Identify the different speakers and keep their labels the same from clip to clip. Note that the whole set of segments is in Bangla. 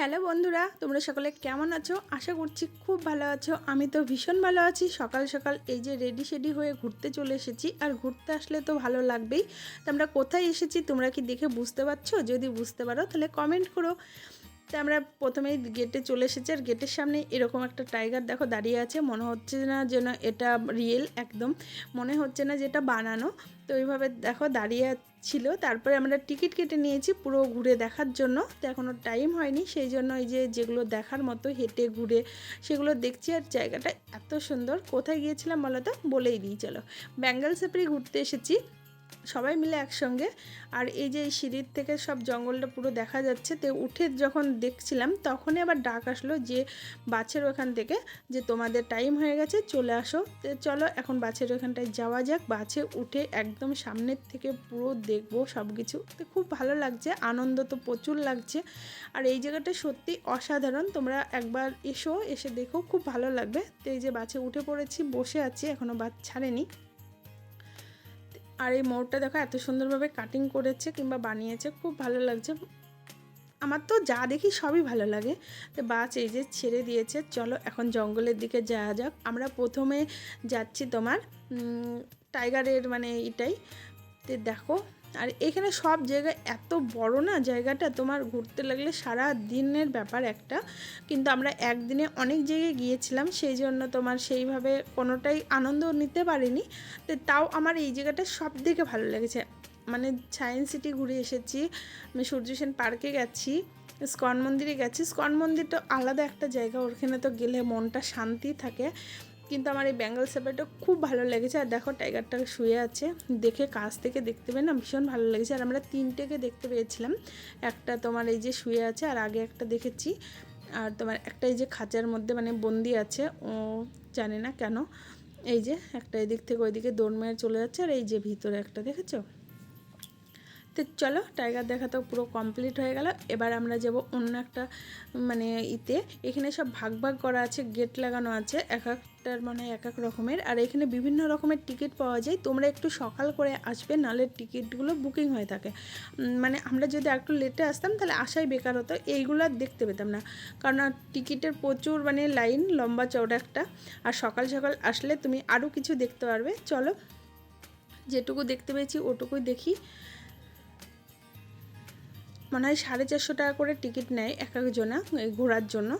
Speaker 1: হ্যালো বন্ধুরা, তোমরা সকলে কেমন আছো? আশা করছি খুব ভালো আছো। আমি তো ভীষণ ভালো আছি। সকাল সকাল এই যে রেডি শেডি হয়ে ঘুরতে চলে এসেছি। আর ঘুরতে আসলে তো ভালো লাগবেই। তোমরা কোথায় এসেছি তোমরা কি দেখে বুঝতে পারছ? যদি বুঝতে পারো তাহলে কমেন্ট করো। তো আমরা প্রথমেই গেটে চলে এসেছি আর গেটের সামনে এরকম একটা টাইগার দেখো দাঁড়িয়ে আছে। মনে হচ্ছে না যেন এটা রিয়েল একদম। মনে হচ্ছে না যেটা বানানো। তো এইভাবে দেখো দাঁড়িয়ে ছিল। তারপরে আমরা টিকিট কেটে নিয়েছি পুরো ঘুরে দেখার জন্য। তো এখনও টাইম হয়নি। সেই জন্য এই যে যেগুলো দেখার মতো হেঁটে ঘুরে সেগুলো দেখছি আর জায়গাটা এত সুন্দর। কোথায় গিয়েছিলাম বলো তো? বলেই দিই, চলো। ব্যাঙ্গাল সাফারি ঘুরতে এসেছি। সবাই মিলে একসঙ্গে। আর এই যে সিঁড়ির থেকে সব জঙ্গলটা পুরো দেখা যাচ্ছে, তো উঠে যখন দেখছিলাম তখনই আবার ডাক আসলো যে বাছের ওখান থেকে যে তোমাদের টাইম হয়ে গেছে, চলে আসো। তো চলো এখন বাছের ওখানটায় যাওয়া যাক। বাছে উঠে একদম সামনের থেকে পুরো দেখব সব কিছু তো খুব ভালো লাগছে, আনন্দ তো প্রচুর লাগছে। আর এই জায়গাটা সত্যি অসাধারণ। তোমরা একবার এসো, এসে দেখো, খুব ভালো লাগবে। তো এই যে বাছে উঠে পড়েছি, বসে আছি এখনও বাদ ছাড়েনি। আর এই মোড়টা দেখো এত সুন্দরভাবে কাটিং করেছে কিংবা বানিয়েছে, খুব ভালো লাগছে। আমার তো যা দেখি সবই ভালো লাগে। তো বাস এই যে ছেড়ে দিয়েছে, চলো এখন জঙ্গলের দিকে যাওয়া যাক। আমরা প্রথমে যাচ্ছি তোমার টাইগারের মানে এটাই। তো দেখো আর এখানে সব জায়গা এত বড় না জায়গাটা, তোমার ঘুরতে লাগলে সারা দিনের ব্যাপার একটা। কিন্তু আমরা একদিনে অনেক জায়গায় গিয়েছিলাম, সেই জন্য তোমার সেইভাবে কোনোটাই আনন্দ নিতে পারিনি। তো তাও আমার এই জায়গাটা সব থেকে ভালো লেগেছে। মানে সায়েন্স সিটি ঘুরে এসেছি, আমি সূর্য সেন পার্কে গেছি, স্কন মন্দিরে গেছি। স্কন মন্দিরটা আলাদা একটা জায়গা, ওখানে তো গেলে মনটা শান্তি থাকে। কিন্তু আমার এই বেঙ্গল সেপারটা খুব ভালো লেগেছে। আর দেখো, টাইগারটা শুয়ে আছে। দেখে কাছ থেকে দেখতে পেয়ে না ভীষণ ভালো লেগেছে। আর আমরা তিনটেকে দেখতে পেয়েছিলাম। একটা তোমার এই যে শুয়ে আছে, আর আগে একটা দেখেছি। আর তোমার একটা এই যে খাঁচার মধ্যে মানে বন্দি আছে, ও জানে না কেন। এই যে একটা এদিক থেকে ওইদিকে দৌড় মেরে চলে যাচ্ছে, আর এই যে ভিতরে একটা, দেখেছ? তো চলো, টাইগার দেখা তো পুরো কমপ্লিট হয়ে গেল। এবার আমরা যাব অন্য একটা মানে ইতে। এখানে সব ভাগ ভাগ করা আছে গেট লাগানো আছে, এক একটার মানে এক এক রকমের। আর এখানে বিভিন্ন রকমের টিকিট পাওয়া যায়। তোমরা একটু সকাল করে আসবে, নাহলে টিকিটগুলো বুকিং হয়ে থাকে। মানে আমরা যদি একটু লেটে আসতাম, তাহলে আসাই বেকার হতো। এইগুলো আর দেখতে পেতাম না। কারণ টিকিটের প্রচুর মানে লাইন লম্বা চওড়া একটা। আর সকাল সকাল আসলে তুমি আরও কিছু দেখতে পারবে। চলো, যেটুকু দেখতে পেয়েছি, ওটুকুই দেখি। মনে হয় সাড়ে চারশো টাকা করে টিকিট নেয় এক একজনা ঘোরার জন্য।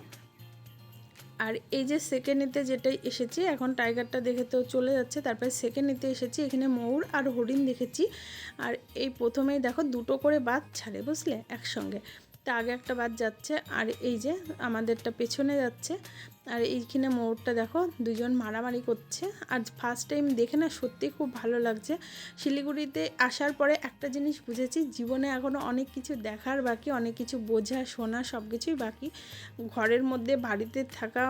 Speaker 1: আর এই যে সেকেন্ড এতে যেটাই এসেছি, এখন টাইগারটা দেখে তো চলে যাচ্ছে, তারপরে সেকেন্ড এতে এসেছি, এখানে ময়ূর আর হরিণ দেখেছি। আর এই প্রথমেই দেখো দুটো করে বাদ ছাড়ে, বুঝলে? একসঙ্গে। তা আগে একটা বাদ যাচ্ছে, আর এই যে আমাদেরটা পেছনে যাচ্ছে, আর এইখানে ময়ূরটা দেখো, দুজন মারামারি করছে, আর ফার্স্ট টাইম দেখে না সত্যি খুব ভালো লাগছে। শিলিগুড়িতে আসার পরে একটা জিনিস বুঝেছি, জীবনে এখনও অনেক কিছু দেখার বাকি, অনেক কিছু বোঝা, শোনা সব কিছুই বাকি। ঘরের মধ্যে বাড়িতে থাকা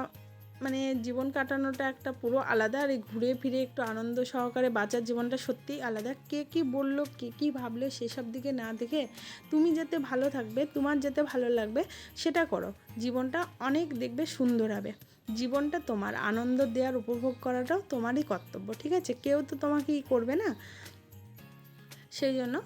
Speaker 1: মানে জীবন কাটানোটা একটা পুরো আলাদা আর এই ঘুরে ফিরে একটু আনন্দ সহকারে বাঁচার জীবনটা সত্যিই আলাদা। কে কি বলল, কে কি ভাবলো সেসব দিকে না দেখে তুমি যাতে ভালো থাকবে, তোমার যাতে ভালো লাগবে সেটা করো। জীবনটা অনেক দেখবে সুন্দর হবে। জীবনটা তোমার, আনন্দ দেওয়ার, উপভোগ করাটাও তোমারই কর্তব্য, ঠিক আছে? কেউ তো তোমাকে ই করবে না। সেই জন্য।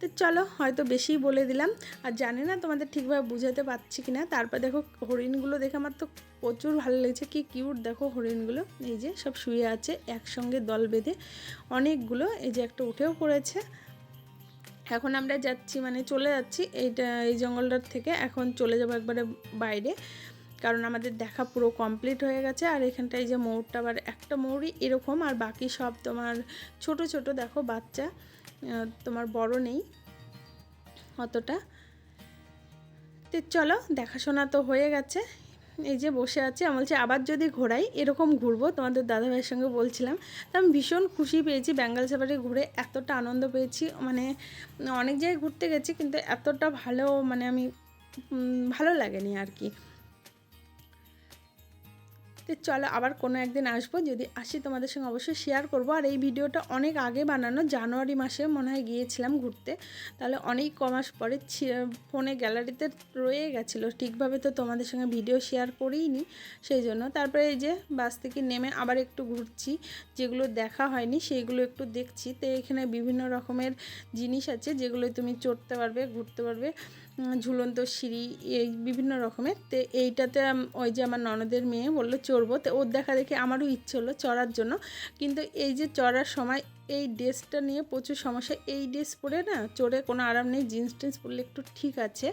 Speaker 1: তো চলো, হয়তো বেশিই বলে দিলাম। আর জানি না তোমাদের ঠিকভাবে বুঝাতে পারছি কি না তারপর দেখো, হরিণগুলো দেখে আমার তো প্রচুর ভালো লেগেছে। কি কিউট দেখো হরিণগুলো। এই যে সব শুয়ে আছে একসঙ্গে দল বেঁধে। অনেকগুলো, এই যে একটা উঠেও পড়েছে। এখন আমরা যাচ্ছি মানে চলে যাচ্ছি এইটা, এই জঙ্গলটার থেকে। এখন চলে যাব একবারে বাইরে। কারণ আমাদের দেখা পুরো কমপ্লিট হয়ে গেছে। আর এখানটায় যে ময়ূরটা, আবার একটা ময়ূরই এরকম, আর বাকি সব তোমার ছোট ছোট দেখো বাচ্চা তোমার বড় নেই অতটা। তো চলো, দেখাশোনা তো হয়ে গেছে। এই যে বসে আছে, আমি বলছি আবার যদি ঘোরাই, এরকম ঘুরবো, তোমাদের দাদাভাইয়ের সঙ্গে বলছিলাম। তো আমি ভীষণ খুশি পেয়েছি, বেঙ্গল সাফারি ঘুরে এতটা আনন্দ পেয়েছি। মানে অনেক জায়গায় ঘুরতে গেছি, কিন্তু এতটা ভালো মানে আমি ভালো লাগেনি আর কি। তো চলো আবার কোনো একদিন আসব, যদি আসি তোমাদের সঙ্গে অবশ্যই শেয়ার করব। আর এই ভিডিওটা অনেক আগে বানানো, জানুয়ারি মাসে মনে হয় গিয়েছিলাম ঘুরতে। তাহলে অনেক কমাস পরে ফোনে গ্যালারিতে রয়ে গেছিল। ঠিকভাবে তো তোমাদের সঙ্গে ভিডিও শেয়ার করিনি, সেই জন্য। তারপরে এই যে বাস থেকে নেমে আবার একটু ঘুরছি, যেগুলো দেখা হয়নি সেইগুলো একটু দেখছি। তো এখানে বিভিন্ন রকমের জিনিস আছে যেগুলো তুমি চড়তে পারবে, ঘুরতে পারবে। ঝুলন্ত সিঁড়ি, এই বিভিন্ন রকমের। তো এইটাতে ওই যে আমার ননদের মেয়ে বলল, চড়বো। তো ওর দেখা দেখে আমারও ইচ্ছে হলো চড়ার জন্য। কিন্তু এই যে চড়ার সময় এই ড্রেসটা নিয়ে প্রচুর সমস্যা। এই ড্রেস পরে না চড়ে কোনো আরাম নেই, জিন্স টিন্স পরলে একটু ঠিক আছে।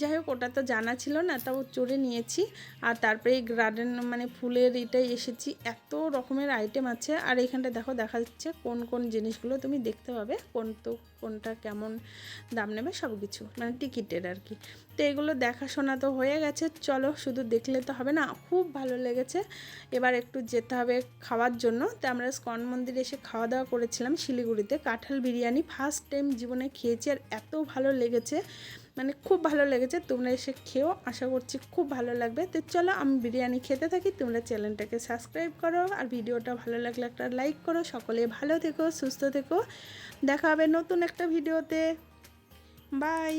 Speaker 1: যাই হোক, ওটা তো জানা ছিল না, তাও চড়ে নিয়েছি। আর তারপরে এই গার্ডেন মানে ফুলের এটাই এসেছি। এত রকমের আইটেম আছে। আর এখানটা দেখো, দেখা যাচ্ছে কোন কোন জিনিসগুলো তুমি দেখতে পাবে, কোন তো কোনটা কেমন দাম নেবে সব কিছু মানে টিকিটের আর কি। তো এগুলো দেখাশোনা তো হয়ে গেছে, চলো শুধু দেখলে তো হবে না, খুব ভালো লেগেছে। এবার একটু যেতে হবে খাওয়ার জন্য, তো আমরা স্কন মন্দিরে এসে খাওয়া দাওয়া করেছিলাম শিলিগুড়িতে, কাঁঠাল বিরিয়ানি ফার্স্ট টাইম জীবনে খেয়েছি আর এত ভালো লেগেছে। মানে খুব ভালো লেগেছে, তোমরা এসে খেয়েও আশা করছি খুব ভালো লাগবে। তো চলো, আমি বিরিয়ানি খেতে থাকি, তোমরা চ্যানেলটাকে সাবস্ক্রাইব করো, আর ভিডিওটা ভালো লাগলে একটা লাইক করো, সকলে ভালো থেকো, সুস্থ থেকো। দেখা হবে নতুন একটা ভিডিওতে। বাই!